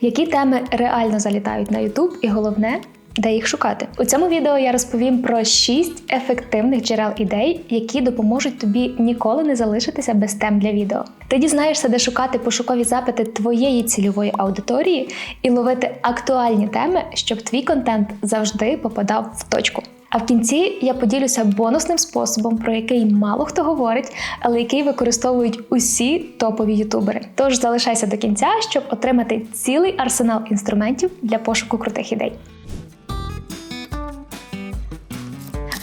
Які теми реально залітають на YouTube і головне, де їх шукати? У цьому відео я розповім про 6 ефективних джерел ідей, які допоможуть тобі ніколи не залишитися без тем для відео. Ти дізнаєшся, де шукати пошукові запити твоєї цільової аудиторії і ловити актуальні теми, щоб твій контент завжди попадав в точку. А в кінці я поділюся бонусним способом, про який мало хто говорить, але який використовують усі топові ютубери. Тож залишайся до кінця, щоб отримати цілий арсенал інструментів для пошуку крутих ідей.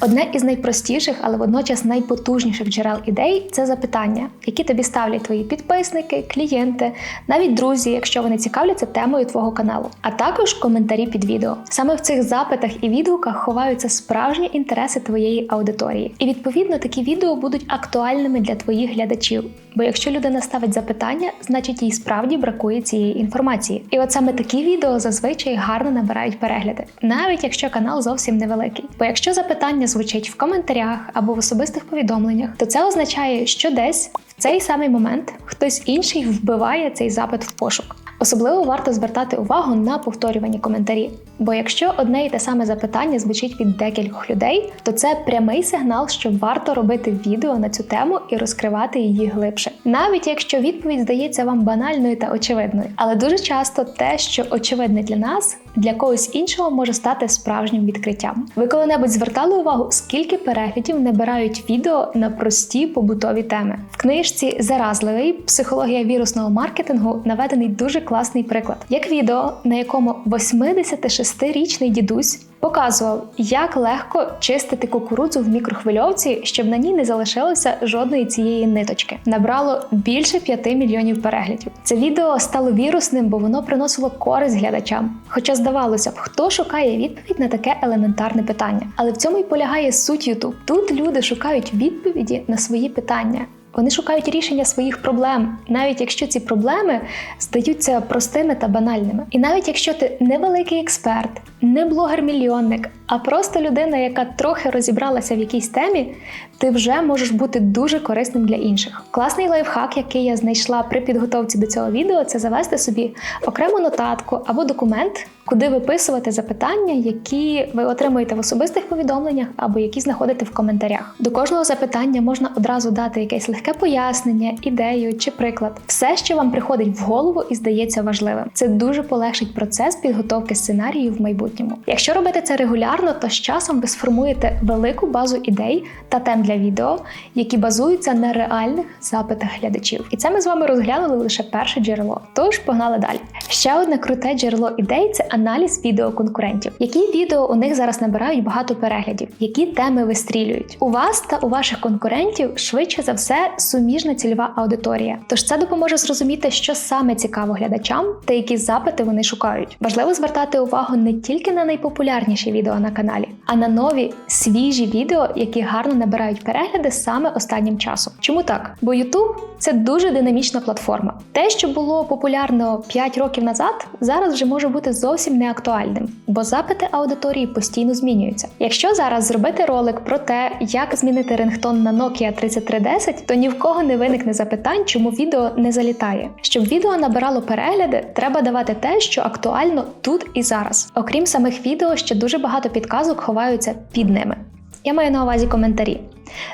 Одне із найпростіших, але водночас найпотужніших джерел ідей це запитання, які тобі ставлять твої підписники, клієнти, навіть друзі, якщо вони цікавляться темою твого каналу, а також коментарі під відео. Саме в цих запитах і відгуках ховаються справжні інтереси твоєї аудиторії. І відповідно такі відео будуть актуальними для твоїх глядачів. Бо якщо людина ставить запитання, значить їй справді бракує цієї інформації. І от саме такі відео зазвичай гарно набирають перегляди, навіть якщо канал зовсім невеликий. Бо якщо запитання звучить в коментарях або в особистих повідомленнях, то це означає, що десь в цей самий момент хтось інший вбиває цей запит в пошук. Особливо варто звертати увагу на повторювані коментарі. Бо якщо одне і те саме запитання звучить від декількох людей, то це прямий сигнал, що варто робити відео на цю тему і розкривати її глибше. Навіть якщо відповідь здається вам банальною та очевидною, але дуже часто те, що очевидне для нас, для когось іншого може стати справжнім відкриттям. Ви коли-небудь звертали увагу, скільки переглядів набирають відео на прості побутові теми? В книжці Заразливий психологія вірусного маркетингу наведений дуже класний приклад, як відео, на якому 86-річний дідусь показував, як легко чистити кукурудзу в мікрохвильовці, щоб на ній не залишилося жодної цієї ниточки. Набрало більше 5 мільйонів переглядів. Це відео стало вірусним, бо воно приносило користь глядачам. Хоча здавалося б, хто шукає відповідь на таке елементарне питання. Але в цьому й полягає суть YouTube. Тут люди шукають відповіді на свої питання. Вони шукають рішення своїх проблем, навіть якщо ці проблеми здаються простими та банальними. І навіть якщо ти не великий експерт, не блогер-мільйонник, а просто людина, яка трохи розібралася в якійсь темі, ти вже можеш бути дуже корисним для інших. Класний лайфхак, який я знайшла при підготовці до цього відео, це завести собі окрему нотатку або документ, куди виписувати запитання, які ви отримуєте в особистих повідомленнях або які знаходите в коментарях. До кожного запитання можна одразу дати якесь легке пояснення, ідею чи приклад. Все, що вам приходить в голову і здається важливим. Це дуже полегшить процес підготовки сценарію в майбутньому. Якщо робити це регулярно, то з часом ви сформуєте велику базу ідей та тем для відео, які базуються на реальних запитах глядачів. І це ми з вами розглянули лише перше джерело. Тож погнали далі. Ще одне круте джерело ідей це аналіз відео конкурентів. Які відео у них зараз набирають багато переглядів, які теми вистрілюють. У вас та у ваших конкурентів швидше за все суміжна цільова аудиторія. Тож це допоможе зрозуміти, що саме цікаво глядачам та які запити вони шукають. Важливо звертати увагу не тільки на найпопулярніші відео на каналі, а на нові свіжі відео, які гарно набирають перегляди саме останнім часом. Чому так? Бо YouTube – це дуже динамічна платформа. Те, що було популярно 5 років назад, зараз вже може бути зовсім не актуальним, бо запити аудиторії постійно змінюються. Якщо зараз зробити ролик про те, як змінити рингтон на Nokia 3310, то ні в кого не виникне запитань, чому відео не залітає. Щоб відео набирало перегляди, треба давати те, що актуально тут і зараз. Окрім самих відео, ще дуже багато підказок ховаються під ними. Я маю на увазі коментарі.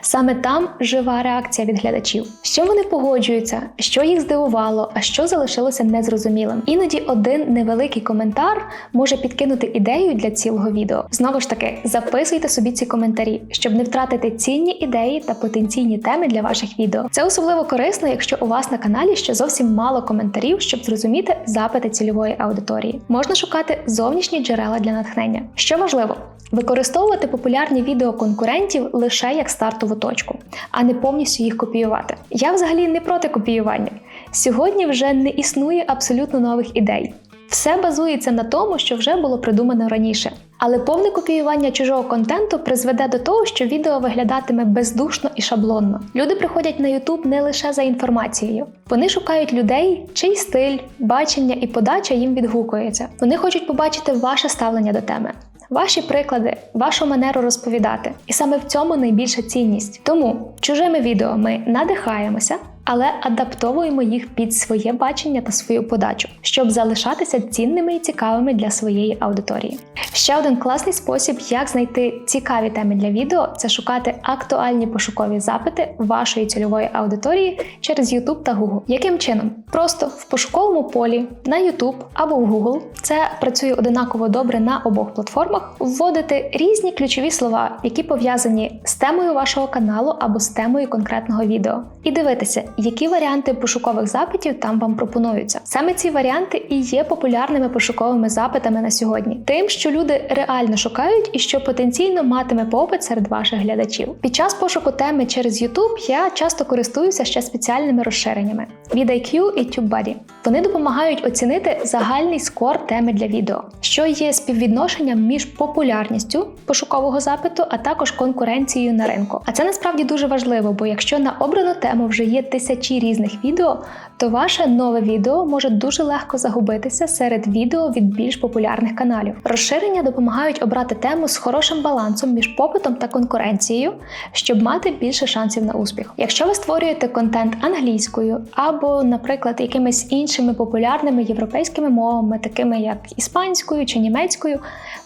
Саме там жива реакція від глядачів. Чим вони погоджуються, що їх здивувало, а що залишилося незрозумілим. Іноді один невеликий коментар може підкинути ідею для цілого відео. Знову ж таки, записуйте собі ці коментарі, щоб не втратити цінні ідеї та потенційні теми для ваших відео. Це особливо корисно, якщо у вас на каналі ще зовсім мало коментарів, щоб зрозуміти запити цільової аудиторії. Можна шукати зовнішні джерела для натхнення. Що важливо, використовувати популярні відео конкурентів лише як стартову точку, а не повністю їх копіювати. Я взагалі не проти копіювання. Сьогодні вже не існує абсолютно нових ідей. Все базується на тому, що вже було придумано раніше. Але повне копіювання чужого контенту призведе до того, що відео виглядатиме бездушно і шаблонно. Люди приходять на YouTube не лише за інформацією. Вони шукають людей, чий стиль, бачення і подача їм відгукується. Вони хочуть побачити ваше ставлення до теми. Ваші приклади, вашу манеру розповідати. І саме в цьому найбільша цінність. Тому чужими відео ми надихаємося, але адаптовуємо їх під своє бачення та свою подачу, щоб залишатися цінними і цікавими для своєї аудиторії. Ще один класний спосіб, як знайти цікаві теми для відео, це шукати актуальні пошукові запити вашої цільової аудиторії через YouTube та Google. Яким чином? Просто в пошуковому полі на YouTube або в Google це працює одинаково добре на обох платформах. Вводити різні ключові слова, які пов'язані з темою вашого каналу або з темою конкретного відео, і дивитися, які варіанти пошукових запитів там вам пропонуються. Саме ці варіанти і є популярними пошуковими запитами на сьогодні, тим, що люди реально шукають і що потенційно матиме попит серед ваших глядачів. Під час пошуку теми через YouTube я часто користуюся ще спеціальними розширеннями від IQ і TubeBuddy. Вони допомагають оцінити загальний скор теми для відео, що є співвідношенням між популярністю пошукового запиту, а також конкуренцією на ринку. А це насправді дуже важливо, бо якщо на обрану тему вже є тисячі різних відео, то ваше нове відео може дуже легко загубитися серед відео від більш популярних каналів. Розширення допомагають обрати тему з хорошим балансом між попитом та конкуренцією, щоб мати більше шансів на успіх. Якщо ви створюєте контент англійською або, наприклад, якимись іншими популярними європейськими мовами, такими як іспанською чи німецькою,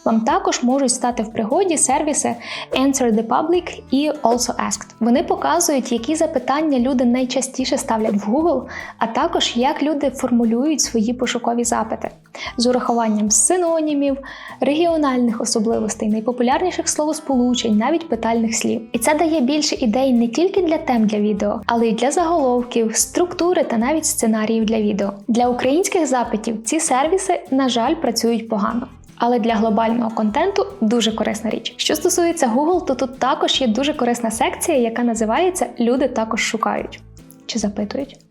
вам також можуть стати в пригоді сервіси Answer the Public і Also Asked. Вони показують, які запитання люди найчастіше ставлять в Google, а також як люди формулюють свої пошукові запити з урахуванням синонімів, регіональних особливостей, найпопулярніших словосполучень, навіть питальних слів. І це дає більше ідей не тільки для тем для відео, але й для заголовків, структури та навіть сценаріїв для відео. Для українських запитів ці сервіси, на жаль, працюють погано. Але для глобального контенту дуже корисна річ. Що стосується Google, то тут також є дуже корисна секція, яка називається Люди також шукають чи запитують.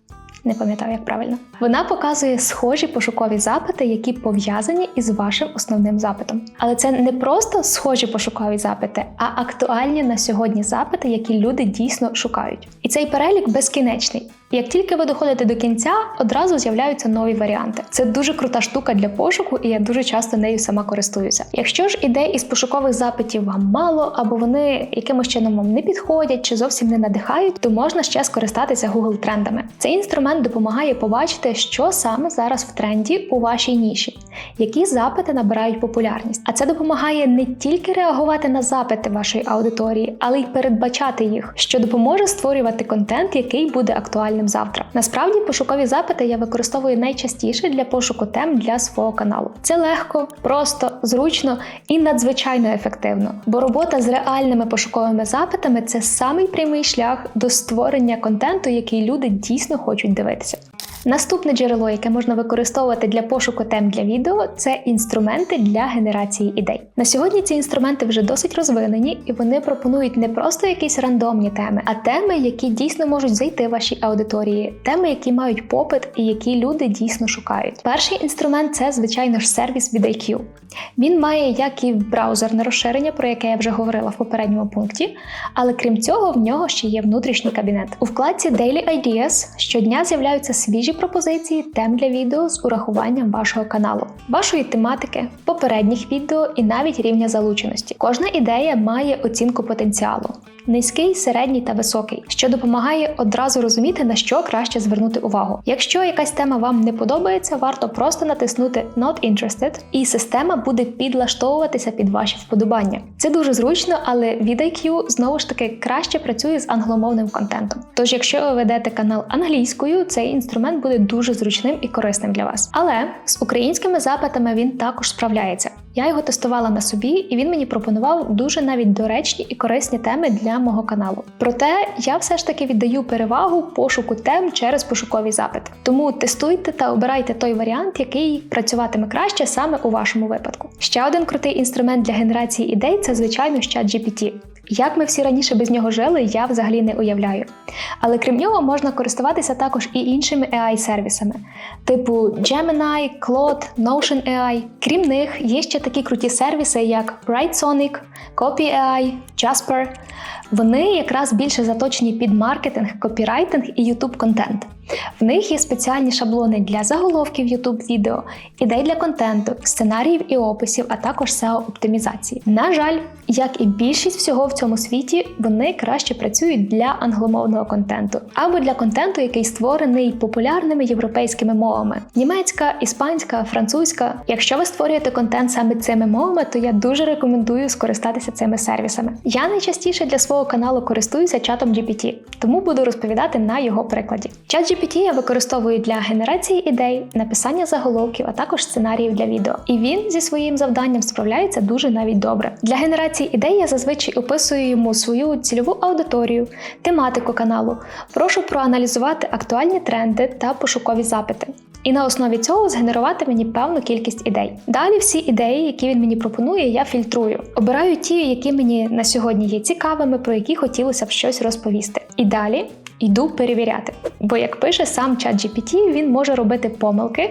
Не пам'ятаю, як правильно. Вона показує схожі пошукові запити, які пов'язані із вашим основним запитом. Але це не просто схожі пошукові запити, а актуальні на сьогодні запити, які люди дійсно шукають. І цей перелік безкінечний. Як тільки ви доходите до кінця, одразу з'являються нові варіанти. Це дуже крута штука для пошуку, і я дуже часто нею сама користуюся. Якщо ж ідей із пошукових запитів вам мало, або вони якимось чином вам не підходять чи зовсім не надихають, то можна ще скористатися Google трендами. Цей інструмент допомагає побачити, що саме зараз в тренді у вашій ніші, які запити набирають популярність. А це допомагає не тільки реагувати на запити вашої аудиторії, але й передбачати їх, що допоможе створювати контент, який буде актуальним завтра. Насправді, пошукові запити я використовую найчастіше для пошуку тем для свого каналу. Це легко, просто, зручно і надзвичайно ефективно, бо робота з реальними пошуковими запитами це самий прямий шлях до створення контенту, який люди дійсно хочуть дивитися. വരച്ചു Наступне джерело, яке можна використовувати для пошуку тем для відео, це інструменти для генерації ідей. На сьогодні ці інструменти вже досить розвинені, і вони пропонують не просто якісь рандомні теми, а теми, які дійсно можуть зайти вашій аудиторії, теми, які мають попит і які люди дійсно шукають. Перший інструмент це, звичайно ж, сервіс від IQ. Він має як і браузерне розширення, про яке я вже говорила в попередньому пункті, але крім цього, в нього ще є внутрішній кабінет. У вкладці Daily Ideas щодня з'являються свіжі пропозиції тем для відео з урахуванням вашого каналу, вашої тематики, попередніх відео і навіть рівня залученості. Кожна ідея має оцінку потенціалу. Низький, середній та високий, що допомагає одразу розуміти, на що краще звернути увагу. Якщо якась тема вам не подобається, варто просто натиснути Not Interested, і система буде підлаштовуватися під ваші вподобання. Це дуже зручно, але від знову ж таки краще працює з англомовним контентом. Тож, якщо ви ведете канал англійською, цей інструмент буде дуже зручним і корисним для вас. Але з українськими запитами він також справляється. Я його тестувала на собі, і він мені пропонував дуже навіть доречні і корисні теми для мого каналу. Проте я все ж таки віддаю перевагу пошуку тем через пошуковий запит. Тому тестуйте та обирайте той варіант, який працюватиме краще саме у вашому випадку. Ще один крутий інструмент для генерації ідей це звичайно чат GPT. Як ми всі раніше без нього жили, я взагалі не уявляю. Але крім нього можна користуватися також і іншими AI-сервісами, типу Gemini, Claude, Notion AI. Крім них, є ще такі круті сервіси, як BrightSonic, CopyAI, Jasper. Вони якраз більше заточені під маркетинг, копірайтинг і YouTube контент. В них є спеціальні шаблони для заголовків YouTube відео, ідей для контенту, сценаріїв і описів, а також SEO-оптимізації. На жаль, як і більшість всього в цьому світі, вони краще працюють для англомовного контенту або для контенту, який створений популярними європейськими мовами: німецька, іспанська, французька. Якщо ви створюєте контент саме цими мовами, то я дуже рекомендую скористатися цими сервісами. Я найчастіше для свого каналу користуюся чатом GPT, тому буду розповідати на його прикладі. Чат GPT я використовую для генерації ідей, написання заголовків, а також сценаріїв для відео. І він зі своїм завданням справляється дуже навіть добре. Для генерації ідей я зазвичай описую йому свою цільову аудиторію, тематику каналу. Прошу проаналізувати актуальні тренди та пошукові запити. І на основі цього згенерувати мені певну кількість ідей. Далі всі ідеї, які він мені пропонує, я фільтрую. Обираю ті, які мені на сьогодні є цікавими, про які хотілося б щось розповісти. І далі йду перевіряти. Бо, як пише сам чат GPT, він може робити помилки,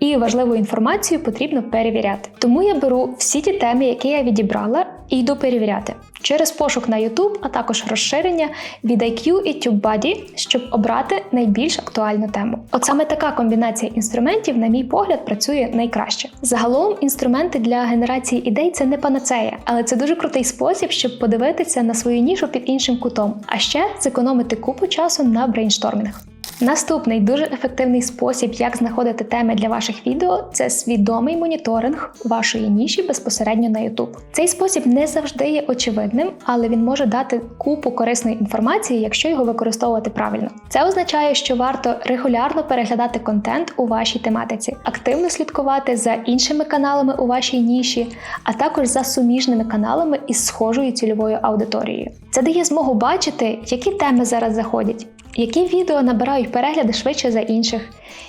і важливу інформацію потрібно перевіряти. Тому я беру всі ті теми, які я відібрала, і йду перевіряти через пошук на YouTube, а також розширення від IQ і TubeBuddy, щоб обрати найбільш актуальну тему. От саме така комбінація інструментів, на мій погляд, працює найкраще. Загалом, інструменти для генерації ідей це не панацея, але це дуже крутий спосіб, щоб подивитися на свою нішу під іншим кутом, а ще зекономити купу часу на брейнштормінг. Наступний дуже ефективний спосіб, як знаходити теми для ваших відео, це свідомий моніторинг вашої ніші безпосередньо на YouTube. Цей спосіб не завжди є очевидним, але він може дати купу корисної інформації, якщо його використовувати правильно. Це означає, що варто регулярно переглядати контент у вашій тематиці, активно слідкувати за іншими каналами у вашій ніші, а також за суміжними каналами із схожою цільовою аудиторією. Це дає змогу бачити, які теми зараз заходять які відео набирають перегляди швидше за інших,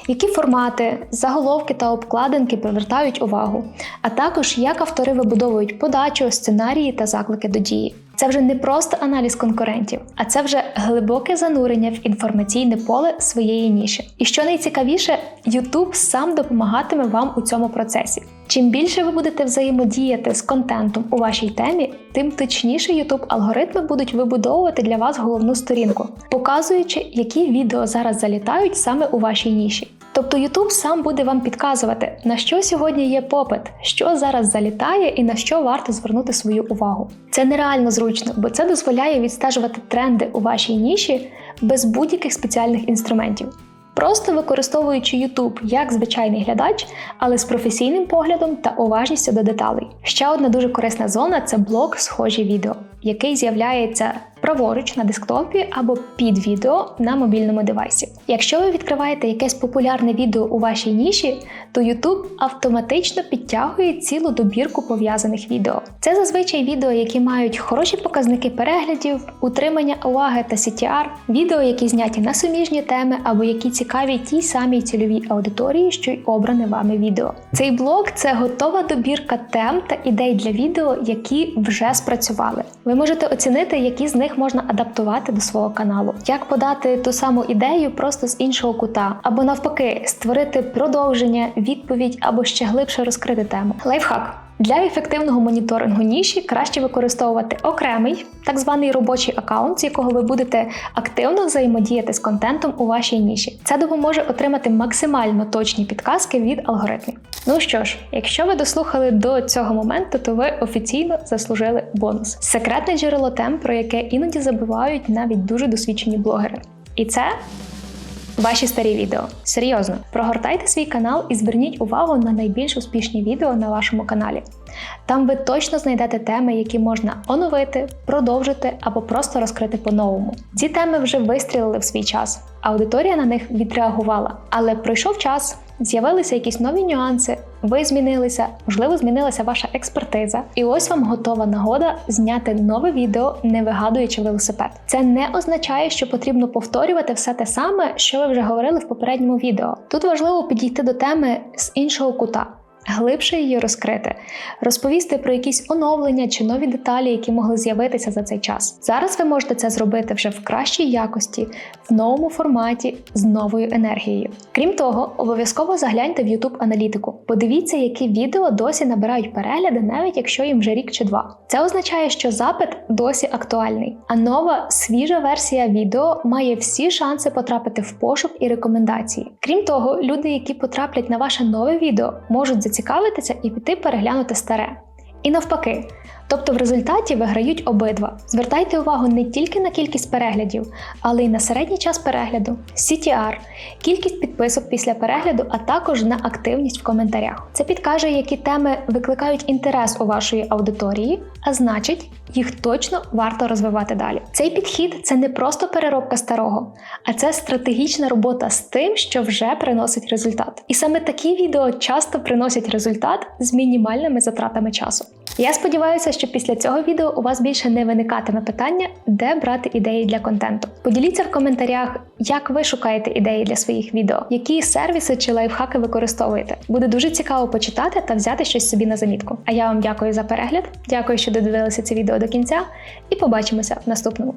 які формати, заголовки та обкладинки привертають увагу, а також як автори вибудовують подачу, сценарії та заклики до дії. Це вже не просто аналіз конкурентів, а це вже глибоке занурення в інформаційне поле своєї ніші. І що найцікавіше, YouTube сам допомагатиме вам у цьому процесі. Чим більше ви будете взаємодіяти з контентом у вашій темі, тим точніше YouTube алгоритми будуть вибудовувати для вас головну сторінку, показуючи, які відео зараз залітають саме у вашій ніші. Тобто YouTube сам буде вам підказувати, на що сьогодні є попит, що зараз залітає і на що варто звернути свою увагу. Це нереально зручно, бо це дозволяє відстежувати тренди у вашій ніші без будь-яких спеціальних інструментів. Просто використовуючи YouTube як звичайний глядач, але з професійним поглядом та уважністю до деталей. Ще одна дуже корисна зона це блок схожі відео, який з'являється праворуч на десктопі або під відео на мобільному девайсі. Якщо ви відкриваєте якесь популярне відео у вашій ніші, то YouTube автоматично підтягує цілу добірку пов'язаних відео. Це зазвичай відео, які мають хороші показники переглядів, утримання уваги та CTR, відео, які зняті на суміжні теми або які цікаві тій самій цільовій аудиторії, що й обране вами відео. Цей блок це готова добірка тем та ідей для відео, які вже спрацювали. Ви можете оцінити, які з них можна адаптувати до свого каналу, як подати ту саму ідею просто з іншого кута, або навпаки, створити продовження, відповідь або ще глибше розкрити тему. Лайфхак. Для ефективного моніторингу ніші краще використовувати окремий так званий робочий аккаунт, з якого ви будете активно взаємодіяти з контентом у вашій ніші. Це допоможе отримати максимально точні підказки від алгоритмів. Ну що ж, якщо ви дослухали до цього моменту, то ви офіційно заслужили бонус. Секретне джерело тем, про яке іноді забувають навіть дуже досвідчені блогери. І це ваші старі відео. Серйозно, прогортайте свій канал і зверніть увагу на найбільш успішні відео на вашому каналі. Там ви точно знайдете теми, які можна оновити, продовжити або просто розкрити по-новому. Ці теми вже вистрілили в свій час. Аудиторія на них відреагувала, але пройшов час, з'явилися якісь нові нюанси, ви змінилися, можливо, змінилася ваша експертиза, і ось вам готова нагода зняти нове відео, не вигадуючи велосипед. Це не означає, що потрібно повторювати все те саме, що ви вже говорили в попередньому відео. Тут важливо підійти до теми з іншого кута. Глибше її розкрити, розповісти про якісь оновлення чи нові деталі, які могли з'явитися за цей час. Зараз ви можете це зробити вже в кращій якості, в новому форматі з новою енергією. Крім того, обов'язково загляньте в YouTube аналітику. Подивіться, які відео досі набирають перегляди, навіть якщо їм вже рік чи два. Це означає, що запит досі актуальний, а нова свіжа версія відео має всі шанси потрапити в пошук і рекомендації. Крім того, люди, які потраплять на ваше нове відео, можуть зацікавитися і піти переглянути старе. І навпаки. Тобто в результаті виграють обидва. Звертайте увагу не тільки на кількість переглядів, але й на середній час перегляду, CTR, кількість підписок після перегляду, а також на активність в коментарях. Це підкаже, які теми викликають інтерес у вашої аудиторії, а значить, їх точно варто розвивати далі. Цей підхід це не просто переробка старого, а це стратегічна робота з тим, що вже приносить результат. І саме такі відео часто приносять результат з мінімальними затратами часу. Я сподіваюся, що після цього відео у вас більше не виникатиме питання, де брати ідеї для контенту. Поділіться в коментарях, як ви шукаєте ідеї для своїх відео, які сервіси чи лайфхаки використовуєте. Буде дуже цікаво почитати та взяти щось собі на замітку. А я вам дякую за перегляд, дякую, що додивилися це відео до кінця, і побачимося в наступному.